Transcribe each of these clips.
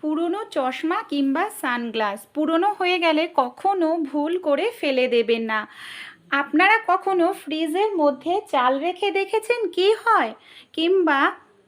পুরনো চশমা কিংবা সানগ্লাস। পুরনো হয়ে গেলে কখনো ভুল করে ফেলে দেবেন না। আপনারা কখনো ফ্রিজের মধ্যে চাল রেখে দেখেছেন কি হয়? কিংবা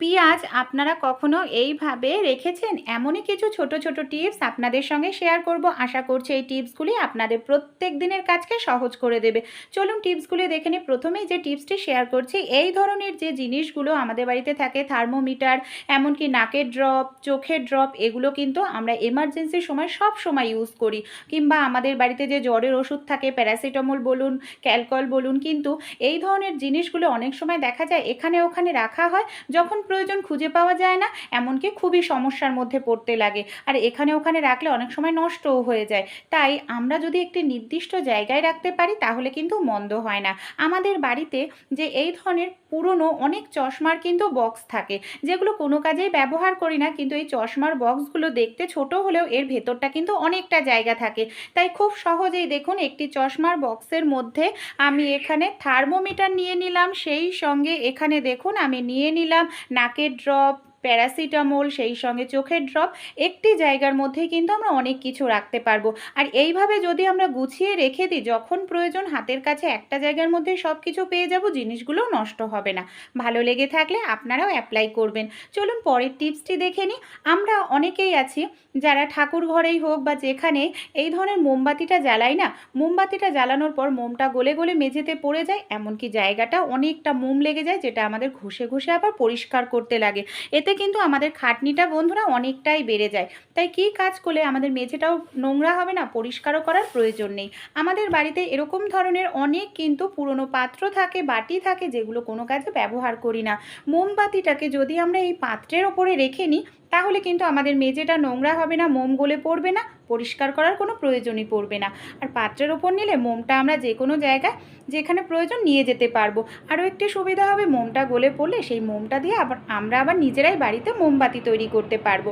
পেঁয়াজ আপনারা কখনো এইভাবে রেখেছেন? এমনই কিছু ছোট ছোট টিপস আপনাদের সঙ্গে শেয়ার করব। আশা করছি এই টিপসগুলি আপনাদের প্রত্যেক দিনের কাজকে সহজ করে দেবে। চলুন টিপসগুলি দেখে নিই। প্রথমেই যে টিপসটি শেয়ার করছি, এই ধরনের যে জিনিসগুলো আমাদের বাড়িতে থাকে, থার্মোমিটার, এমনকি নাকের ড্রপ, চোখের ড্রপ, এগুলো কিন্তু আমরা এমার্জেন্সির সময় সব সময় ইউজ করি। কিংবা আমাদের বাড়িতে যে জ্বরের ওষুধ থাকে, প্যারাসিটামল বলুন, ক্যালকল বলুন, কিন্তু এই ধরনের জিনিসগুলো অনেক সময় দেখা যায় এখানে ওখানে রাখা হয়, যখন প্রয়োজন খুঁজে পাওয়া যায় না, এমনকি খুবই সমস্যার মধ্যে পড়তে লাগে। আর এখানে ওখানে রাখলে অনেক সময় নষ্টও হয়ে যায়। তাই আমরা যদি একটি নির্দিষ্ট জায়গায় রাখতে পারি, তাহলে কিন্তু মন্দ হয় না। আমাদের বাড়িতে যে এই ধরনের পুরনো অনেক চশমার কিন্তু বক্স থাকে, যেগুলো কোনো কাজেই ব্যবহার করি না, কিন্তু এই চশমার বক্সগুলো দেখতে ছোট হলেও এর ভেতরটা কিন্তু অনেকটা জায়গা থাকে। তাই খুব সহজেই দেখুন, একটি চশমার বক্সের মধ্যে আমি এখানে থার্মোমিটার নিয়ে নিলাম, সেই সঙ্গে এখানে দেখুন, আমি নিয়ে নিলাম নাকের ড্রপ প্যারাসিটামল, সেই সঙ্গে চোখের ড্রপ একটি জায়গার মধ্যেই কিন্তু আমরা অনেক কিছু রাখতে পারব। আর এইভাবে যদি আমরা গুছিয়ে রেখে দিই, যখন প্রয়োজন হাতের কাছে একটা জায়গার মধ্যে সব কিছু পেয়ে যাব, জিনিসগুলো নষ্ট হবে না। ভালো লেগে থাকলে আপনারাও অ্যাপ্লাই করবেন। চলুন পরের টিপসটি দেখে নিই। আমরা অনেকেই আছি যারা ঠাকুর ঘরেই হোক বা যেখানে এই ধরনের মোমবাতিটা জ্বালাই না, মোমবাতিটা জ্বালানোর পর মোমটা গলে গলে মেঝেতে পড়ে যায়, এমনকি জায়গাটা অনেকটা মোম লেগে যায়, যেটা আমাদের ঘষে ঘষে আবার পরিষ্কার করতে লাগে। এতে কিন্তু আমাদের খাটনিটা, বন্ধুরা, অনেকটাই বেড়ে যায়। তাই কি কাজ করলে আমাদের মেঝেটাও নোংরা হবে না? পরিষ্কারও করার প্রয়োজন নেই। আমাদের বাড়িতে এরকম ধরনের অনেক কিন্তু পুরনো পাত্র থাকে, বাটি থাকে, যেগুলো কোনো কাজে ব্যবহার করি না। মোমবাতিটাকে যদি আমরা এই পাত্রের ওপরে রেখে নিই, তাহলে কিন্তু আমাদের মেঝেটা নোংরা হবে না, মোম গলে পড়বে না। পরিষ্কার করার কোনো প্রয়োজনই পড়বে না। আর পাত্রের ওপর নিলে মোমটা আমরা যে কোনো জায়গায় যেখানে প্রয়োজন নিয়ে যেতে পারব। আরও একটি সুবিধা হবে, মোমটা গলে পড়লে সেই মোমটা দিয়ে আবার আমরা আবার নিজেরাই বাড়িতে মোমবাতি তৈরি করতে পারব।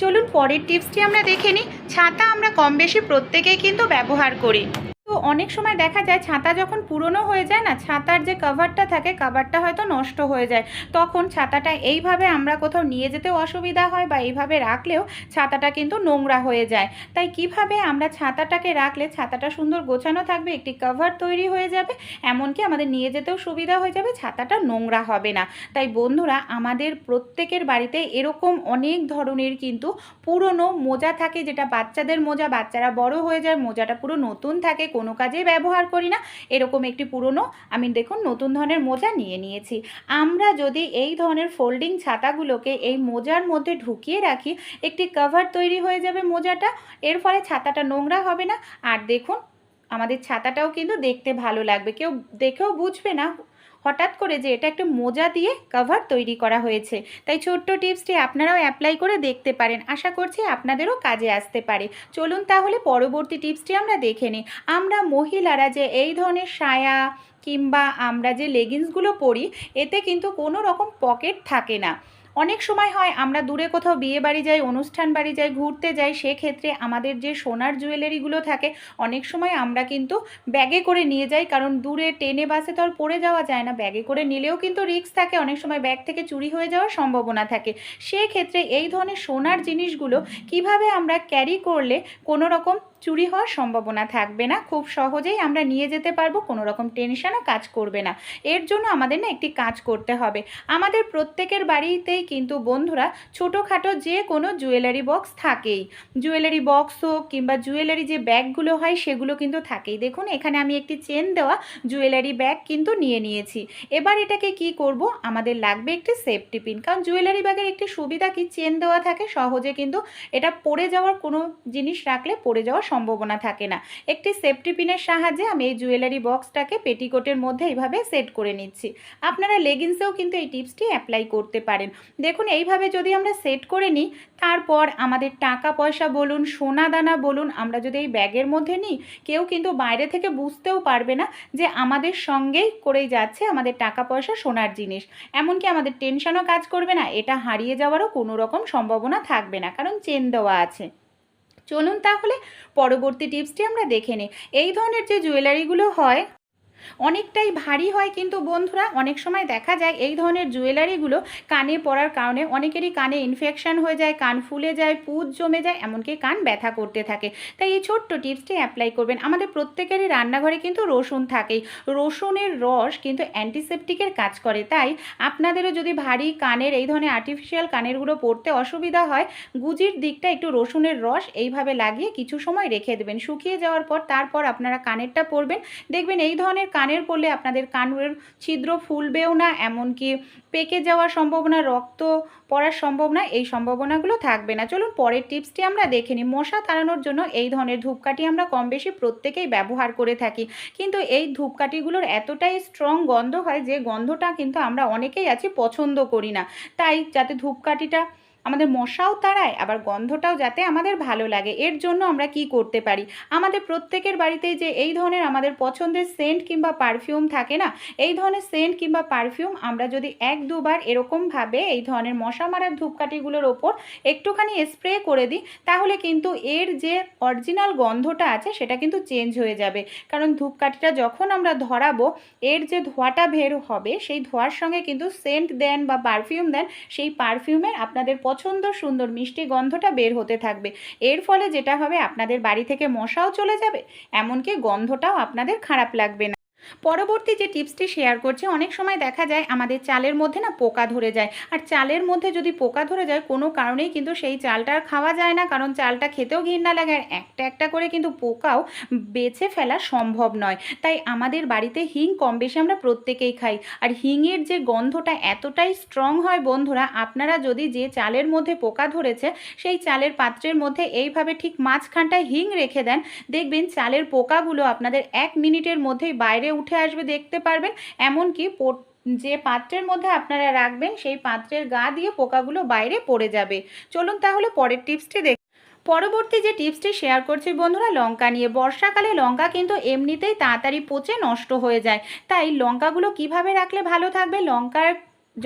চলুন পরের টিপসটি আমরা দেখে নিই। ছাতা আমরা কম বেশি প্রত্যেকেই কিন্তু ব্যবহার করি। তো অনেক সময় দেখা যায় ছাতা যখন পুরনো হয়ে যায় না, ছাতার যে কভারটা থাকে কভারটা হয়তো নষ্ট হয়ে যায়। তখন ছাতাটা এইভাবে আমরা কোথাও নিয়ে যেতেও অসুবিধা হয় বা এইভাবে রাখলেও ছাতাটা কিন্তু নোংরা হয়ে যায়। তাই কীভাবে আমরা ছাতাটাকে রাখলে ছাতাটা সুন্দর গোছানো থাকবে, একটি কভার তৈরি হয়ে যাবে, এমনকি আমাদের নিয়ে যেতেও সুবিধা হয়ে যাবে, ছাতাটা নোংরা হবে না। তাই বন্ধুরা, আমাদের প্রত্যেকের বাড়িতে এরকম অনেক ধরনের কিন্তু পুরনো মোজা থাকে, যেটা বাচ্চাদের মোজা, বাচ্চারা বড় হয়ে যায়, মোজাটা পুরো নতুন থাকে কোনো কাজেই ব্যবহার করি না। এরকম একটি পুরনো আমি দেখুন, নতুন ধরনের মোজা নিয়ে নিয়েছি। আমরা যদি এই ধরনের ফোল্ডিং ছাতাগুলোকে এই মোজার মধ্যে ঢুকিয়ে রাখি, একটি কভার তৈরি হয়ে যাবে মোজাটা। এর ফলে ছাতাটা নোংরা হবে না। আর দেখুন, আমাদের ছাতাটাও কিন্তু দেখতে ভালো লাগবে। কেউ দেখেও বুঝবে না হঠাৎ করে যে এটা একটা মোজা দিয়ে কভার তৈরি করা হয়েছে। তাই ছোট্ট টিপসটি আপনারাও অ্যাপ্লাই করে দেখতে পারেন। আশা করছি আপনাদেরও কাজে আসতে পারে। চলুন তাহলে পরবর্তী টিপসটি আমরা দেখে নিই। আমরা মহিলারা যে এই ধরনের সায়া কিংবা আমরা যে লেগিংসগুলো পরি, এতে কিন্তু কোনো রকম পকেট থাকে না। অনেক সময় হয় আমরা দূরে কোথাও বিয়ে বাড়ি যাই, অনুষ্ঠান বাড়ি যাই, ঘুরতে যাই, সেক্ষেত্রে আমাদের যে সোনার জুয়েলারিগুলো থাকে, অনেক সময় আমরা কিন্তু ব্যাগে করে নিয়ে যাই। কারণ দূরে টেনে বাসে তো আর পড়ে যাওয়া যায় না। ব্যাগে করে নিলেও কিন্তু রিস্ক থাকে। অনেক সময় ব্যাগ থেকে চুরি হয়ে যাওয়ার সম্ভাবনা থাকে। সেক্ষেত্রে এই ধরনের সোনার জিনিসগুলো কীভাবে আমরা ক্যারি করলে কোনো রকম চুরি হওয়ার সম্ভাবনা থাকবে না। খুব সহজেই আমরা নিয়ে যেতে পারব, কোনো রকম টেনশনও কাজ করবে না। এর জন্য আমাদের না একটি কাজ করতে হবে। আমাদের প্রত্যেকের বাড়িতেই কিন্তু বন্ধুরা ছোটোখাটো যে কোনো জুয়েলারি বক্স থাকেই। জুয়েলারি বক্স হোক কিংবা জুয়েলারি যে ব্যাগগুলো হয় সেগুলো কিন্তু থাকেই। দেখুন, এখানে আমি একটি চেন দেওয়া জুয়েলারি ব্যাগ কিন্তু নিয়ে নিয়েছি। এবার এটাকে কি করব? আমাদের লাগবে একটি সেফটি পিন। কারণ জুয়েলারি ব্যাগের একটি সুবিধা কি? চেন দেওয়া থাকে, সহজে কিন্তু এটা পড়ে যাওয়ার কোনো জিনিস রাখলে পড়ে যাওয়ার সম্ভাবনা থাকে না। একটি সেফটি পিনের সাহায্যে আমি এই জুয়েলারি বক্সটাকে পেটিকোটের মধ্যে এইভাবে সেট করে নিচ্ছি। আপনারা লেগিংসেও কিন্তু এই টিপসটি অ্যাপ্লাই করতে পারেন। দেখুন, এইভাবে যদি আমরা সেট করে নিই, তারপর আমাদের টাকা পয়সা বলুন সোনা দানা বলুন, আমরা যদি এই ব্যাগের মধ্যে নিই, কেউ কিন্তু বাইরে থেকে বুঝতেও পারবে না যে আমাদের সঙ্গেই করেই যাচ্ছে আমাদের টাকা পয়সা সোনার জিনিস। এমনকি আমাদের টেনশনও কাজ করবে না, এটা হারিয়ে যাওয়ারও কোনো রকম সম্ভাবনা থাকবে না, কারণ চেন দেওয়া আছে। চলুন তাহলে পরবর্তী টিপসটি আমরা দেখে নিই। এই ধরনের যে জুয়েলারিগুলো হয় অনেকটাই ভারী হয় কিন্তু বন্ধুরা, অনেক সময় দেখা যায় এই ধরনের জুয়েলারিগুলো কানে পরার কারণে অনেকেরই কানে ইনফেকশান হয়ে যায়, কান ফুলে যায় পুজ জমে যায়, এমনকি কান ব্যথা করতে থাকে। তাই এই ছোট্ট টিপসটি অ্যাপ্লাই করবেন। আমাদের প্রত্যেকেরই রান্নাঘরে কিন্তু রসুন থাকেই। রসুনের রস কিন্তু অ্যান্টিসেপটিকের কাজ করে। তাই আপনাদেরও যদি ভারী কানের, এই ধরনের আর্টিফিশিয়াল কানেরগুলো পড়তে অসুবিধা হয়, গুজির দিকটা একটু রসুনের রস এইভাবে লাগিয়ে কিছু সময় রেখে দেবেন। শুকিয়ে যাওয়ার পর তারপর আপনারা কানেরটা পরবেন। দেখবেন এই ধরনের কানের পড়লে আপনাদের কানের ছিদ্র ফুলবেও না, এমনকি পেকে যাওয়ার সম্ভাবনা, রক্ত পড়ার সম্ভাবনা, এই সম্ভাবনাগুলো থাকবে না। চলুন পরের টিপসটি আমরা দেখে নিই। মশা তাড়ানোর জন্য এই ধরনের ধূপকাঠি আমরা কম বেশি প্রত্যেকেই ব্যবহার করে থাকি। কিন্তু এই ধূপকাঠিগুলোর এতটাই স্ট্রং গন্ধ হয় যে গন্ধটা কিন্তু আমরা অনেকেই আছি পছন্দ করি না। তাই যাতে ধূপকাঠিটা আমাদের মশাও তাড়ায়, আবার গন্ধটাও যাতে আমাদের ভালো লাগে। এর জন্য আমরা কি করতে পারি? আমাদের প্রত্যেকের বাড়িতেই যে এই ধরনের আমাদের পছন্দের সেন্ট কিংবা পারফিউম থাকে না, এই ধরনের সেন্ট কিংবা পারফিউম আমরা যদি এক দুবার এরকমভাবে এই ধরনের মশা মারার ধূপকাঠিগুলোর ওপর একটুখানি স্প্রে করে দিই, তাহলে কিন্তু এর যে অরিজিনাল গন্ধটা আছে, সেটা কিন্তু চেঞ্জ হয়ে যাবে। কারণ ধূপকাঠিটা যখন আমরা ধরাবো, এর যে ধোঁয়াটা বের হবে, সেই ধোঁয়ার সঙ্গে কিন্তু সেন্ট দেন বা পারফিউম দেন, সেই পারফিউমের আপনাদের পছন্দ সুন্দর মিষ্টি গন্ধটা বের হতে থাকবে। এর ফলে যেটা হবে, আপনাদের বাড়ি থেকে মশাও চলে যাবে, এমনকি গন্ধটাও আপনাদের খারাপ লাগবে না। পরবর্তী যে টিপসটি শেয়ার করছি, অনেক সময় দেখা যায় আমাদের চালের মধ্যে না পোকা ধরে যায়। আর চালের মধ্যে যদি পোকা ধরে যায়, কোনো কারণেই কিন্তু সেই চালটা আর খাওয়া যায় না, কারণ চালটা খেতেও ঘৃণা লাগে। আর একটা একটা করে কিন্তু পোকাও বেছে ফেলা সম্ভব নয়। তাই আমাদের বাড়িতে হিং কম বেশি আমরা প্রত্যেকেই খাই। আর হিংয়ের যে গন্ধটা এতটাই স্ট্রং হয় বন্ধুরা, আপনারা যদি যে চালের মধ্যে পোকা ধরেছে, সেই চালের পাত্রের মধ্যে এইভাবে ঠিক মাঝখানটায় হিং রেখে দেন, দেখবেন চালের পোকাগুলো আপনাদের এক মিনিটের মধ্যেই বাইরে উঠে আসবে, দেখতে পারবেন। এমনকি যে পাত্রের মধ্যে আপনারা রাখবেন, সেই পাত্রের গা দিয়ে পোকাগুলো বাইরে পড়ে যাবে। চলুন তাহলে পরের টিপসটি দেখ, পরবর্তী যে টিপসটি শেয়ার করছি বন্ধুরা, লঙ্কা নিয়ে। বর্ষাকালে লঙ্কা কিন্তু এমনিতেই তাড়াতাড়ি পচে নষ্ট হয়ে যায়। তাই লঙ্কাগুলো কীভাবে রাখলে ভালো থাকবে? লঙ্কার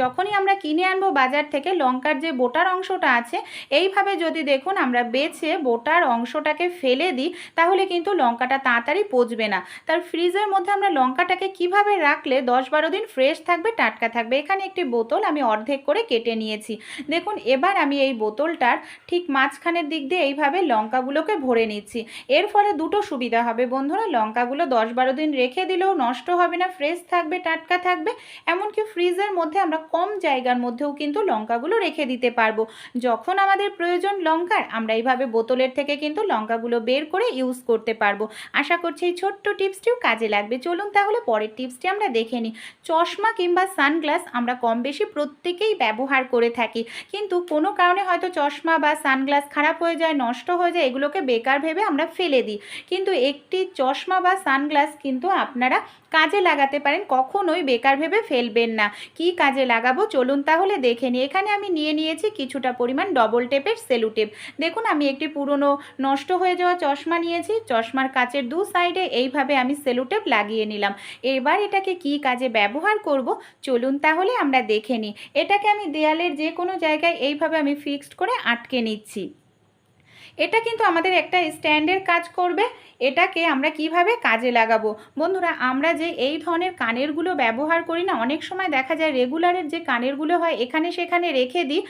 যখনই আমরা কিনে আনব বাজার থেকে লঙ্কার যে বোটার অংশটা আছে, এইভাবে যদি দেখুন আমরা বেছে বোটার অংশটাকে ফেলে দিই, তাহলে কিন্তু লঙ্কাটা তাড়াতাড়ি পচবে না। তার ফ্রিজের মধ্যে আমরা লঙ্কাটাকে কীভাবে রাখলে দশ বারো দিন ফ্রেশ থাকবে, টাটকা থাকবে, এখানে একটি বোতল আমি অর্ধেক করে কেটে নিয়েছি। দেখুন, এবার আমি এই বোতলটার ঠিক মাঝখানের দিক দিয়ে এইভাবে লঙ্কাগুলোকে ভরে নিচ্ছি। এর ফলে দুটো সুবিধা হবে বন্ধুরা, লঙ্কাগুলো দশ বারো দিন রেখে দিলেও নষ্ট হবে না, ফ্রেশ থাকবে, টাটকা থাকবে, এমনকি ফ্রিজের মধ্যে আমরা কম জায়গার মধ্যেও কিন্তু লঙ্কাগুলো রেখে দিতে পারব। যখন আমাদের প্রয়োজন লঙ্কার, আমরা এইভাবে বোতলের থেকে কিন্তু লঙ্কাগুলো বের করে ইউজ করতে পারব। আশা করছি এই ছোট্ট টিপসটিও কাজে লাগবে। চলুন তাহলে পরের টিপসটি আমরা দেখে নিই। চশমা কিংবা সানগ্লাস আমরা কম বেশি প্রত্যেকেই ব্যবহার করে থাকি। কিন্তু কোনো কারণে হয়তো চশমা বা সানগ্লাস খারাপ হয়ে যায়, নষ্ট হয়ে যায়, এগুলোকে বেকার ভেবে আমরা ফেলে দিই। কিন্তু একটি চশমা বা সানগ্লাস কিন্তু আপনারা কাজে লাগাতে পারেন, কখনোই বেকার ভেবে ফেলবেন না। কি কাজে লাগাবো? চলুন তাহলে দেখে নিই। এখানে আমি নিয়ে নিয়েছি কিছুটা পরিমাণ ডবল টেপের সেলু টেপ দেখুন, আমি একটি পুরনো, নষ্ট হয়ে যাওয়া চশমা নিয়েছি। চশমার কাচের দু সাইডে এইভাবে আমি সেলু টেপ লাগিয়ে নিলাম। এবার এটাকে কি কাজে ব্যবহার করব? চলুন তাহলে আমরা দেখে নিই। এটাকে আমি দেয়ালের যে কোনো জায়গায় এইভাবে আমি ফিক্সড করে আটকে নিচ্ছি। এটা কিন্তু আমাদের একটা স্ট্যান্ডের কাজ করবে। এটাকে আমরা কীভাবে কাজে লাগাবো? বন্ধুরা, আমরা যে এই ধরনের কানেরগুলো ব্যবহার করি না, অনেক সময় দেখা যায় রেগুলারের যে কানেরগুলো হয়, এখানে সেখানে রেখে দিই,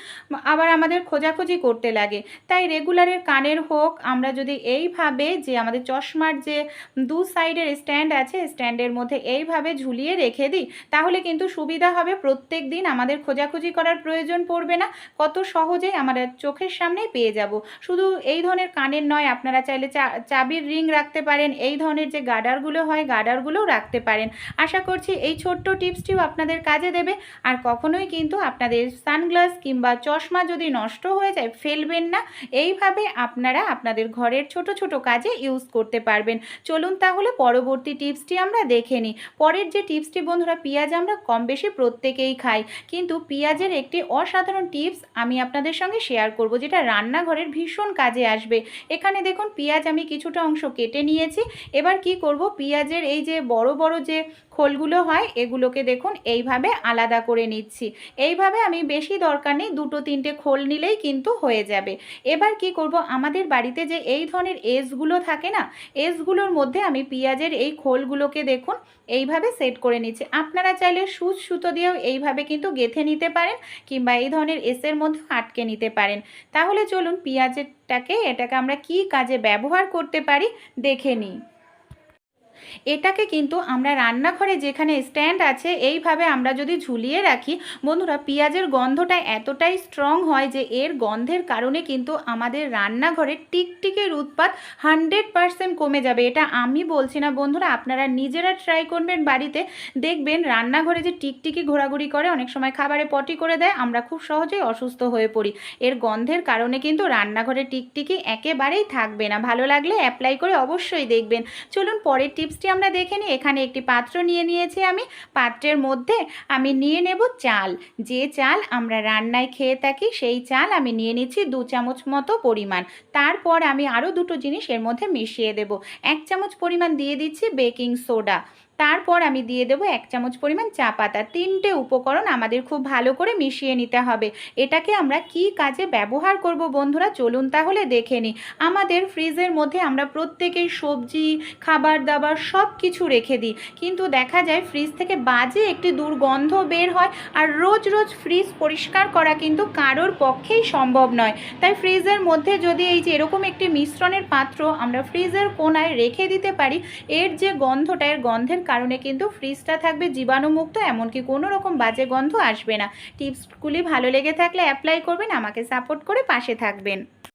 আবার আমাদের খোঁজাখুঁজি করতে লাগে। তাই রেগুলারের কানের হোক, আমরা যদি এইভাবে যে আমাদের চশমার যে দু সাইডের স্ট্যান্ড আছে, স্ট্যান্ডের মধ্যে এইভাবে ঝুলিয়ে রেখে দিই, তাহলে কিন্তু সুবিধা হবে। প্রত্যেক দিন আমাদের খোঁজাখুঁজি করার প্রয়োজন পড়বে না। কত সহজেই আমরা চোখের সামনেই পেয়ে যাব। শুধু এই ধরনের কানের নয়, আপনারা চাইলে চাবির রিং রাখতে পারেন, এই ধরনের যে গার্ডারগুলো হয় গার্ডারগুলোও রাখতে পারেন। আশা করছি এই ছোট্ট টিপসটিও আপনাদের কাজে দেবে। আর কখনোই কিন্তু আপনাদের সানগ্লাস কিংবা চশমা যদি নষ্ট হয়ে যায়, ফেলবেন না। এইভাবে আপনারা আপনাদের ঘরের ছোট ছোট কাজে ইউজ করতে পারবেন। চলুন তাহলে পরবর্তী টিপসটি আমরা দেখে নিই। পরের যে টিপসটি, বন্ধুরা, পেঁয়াজ আমরা কম বেশি প্রত্যেকেই খাই। কিন্তু পেঁয়াজের একটি অসাধারণ টিপস আমি আপনাদের সঙ্গে শেয়ার করব, যেটা রান্নাঘরের ভীষণ কাজে কাজে আসবে। এখানে দেখুন, পেঁয়াজ আমি কিছুটা অংশ কেটে নিয়েছি। এবার কি করব? পেঁয়াজের এই যে বড় বড় যে খোলগুলো হয়, এগুলোকে দেখুন এইভাবে আলাদা করে নিচ্ছি। এইভাবে আমি বেশি দরকার নেই, দুটো তিনটে খোল নিলেই কিন্তু হয়ে যাবে। এবার কি করব, আমাদের বাড়িতে যে এই ধরনের এজগুলো থাকে না, এজগুলোর মধ্যে আমি পেঁয়াজের এই খোলগুলোকে দেখুন এইভাবে সেট করে নিচ্ছি। আপনারা চাইলে সুচ সুতো দিয়েও এইভাবে কিন্তু গেঁথে নিতে পারেন কিংবা এই ধরনের এসের মধ্যে আটকে নিতে পারেন। তাহলে চলুন পেঁয়াজেরটাকে, এটাকে আমরা কি কাজে ব্যবহার করতে পারি, দেখে নিই। এটাকে কিন্তু আমরা রান্নাঘরে যেখানে স্ট্যান্ড আছে, এইভাবে আমরা যদি ঝুলিয়ে রাখি, বন্ধুরা পেঁয়াজের গন্ধটা এতটাই স্ট্রং হয় যে এর গন্ধের কারণে কিন্তু আমাদের রান্নাঘরে টিকটিকের উৎপাত হান্ড্রেড পারসেন্ট কমে যাবে। এটা আমি বলছি না, বন্ধুরা আপনারা নিজেরা ট্রাই করবেন বাড়িতে। দেখবেন রান্নাঘরে যে টিকটিকি ঘোরাঘুরি করে, অনেক সময় খাবারে পটি করে দেয়, আমরা খুব সহজেই অসুস্থ হয়ে পড়ি। এর গন্ধের কারণে কিন্তু রান্নাঘরে টিকটিকি একেবারেই থাকবে না। ভালো লাগলে অ্যাপ্লাই করে অবশ্যই দেখবেন। চলুন পরের টিপসটি আমরা দেখে নিই। এখানে একটি পাত্র নিয়ে নিয়েছি আমি। পাত্রের মধ্যে আমি নিয়ে নেব চাল। যে চাল আমরা রান্নায় খেয়ে থাকি, সেই চাল আমি নিয়ে নিচ্ছি দু চামচ মতো পরিমাণ। তারপর আমি আরও দুটো জিনিস এর মধ্যে মিশিয়ে দেব। এক চামচ পরিমাণ দিয়ে দিচ্ছি বেকিং সোডা। তারপর আমি দিয়ে দেবো এক চামচ পরিমাণ চা পাতা। তিনটে উপকরণ আমাদের খুব ভালো করে মিশিয়ে নিতে হবে। এটাকে আমরা কি কাজে ব্যবহার করব বন্ধুরা চলুন তাহলে দেখে নিই। আমাদের ফ্রিজের মধ্যে আমরা প্রত্যেকেই সবজি, খাবার দাবার সব কিছু রেখে দিই। কিন্তু দেখা যায় ফ্রিজ থেকে বাজে একটি দুর্গন্ধ বের হয় আর রোজ রোজ ফ্রিজ পরিষ্কার করা কিন্তু কারোর পক্ষেই সম্ভব নয়। তাই ফ্রিজের মধ্যে যদি এই যে এরকম একটি মিশ্রণের পাত্র আমরা ফ্রিজের কোনায় রেখে দিতে পারি, এর যে গন্ধটা, এর গন্ধের কারণে কিন্তু ফ্রিজটা থাকবে জীবাণুমুক্ত, এমনকি কোনো রকম বাজে গন্ধ আসবে না। টিপসগুলি ভালো লেগে থাকলে অ্যাপ্লাই করবেন, আমাকে সাপোর্ট করে পাশে থাকবেন।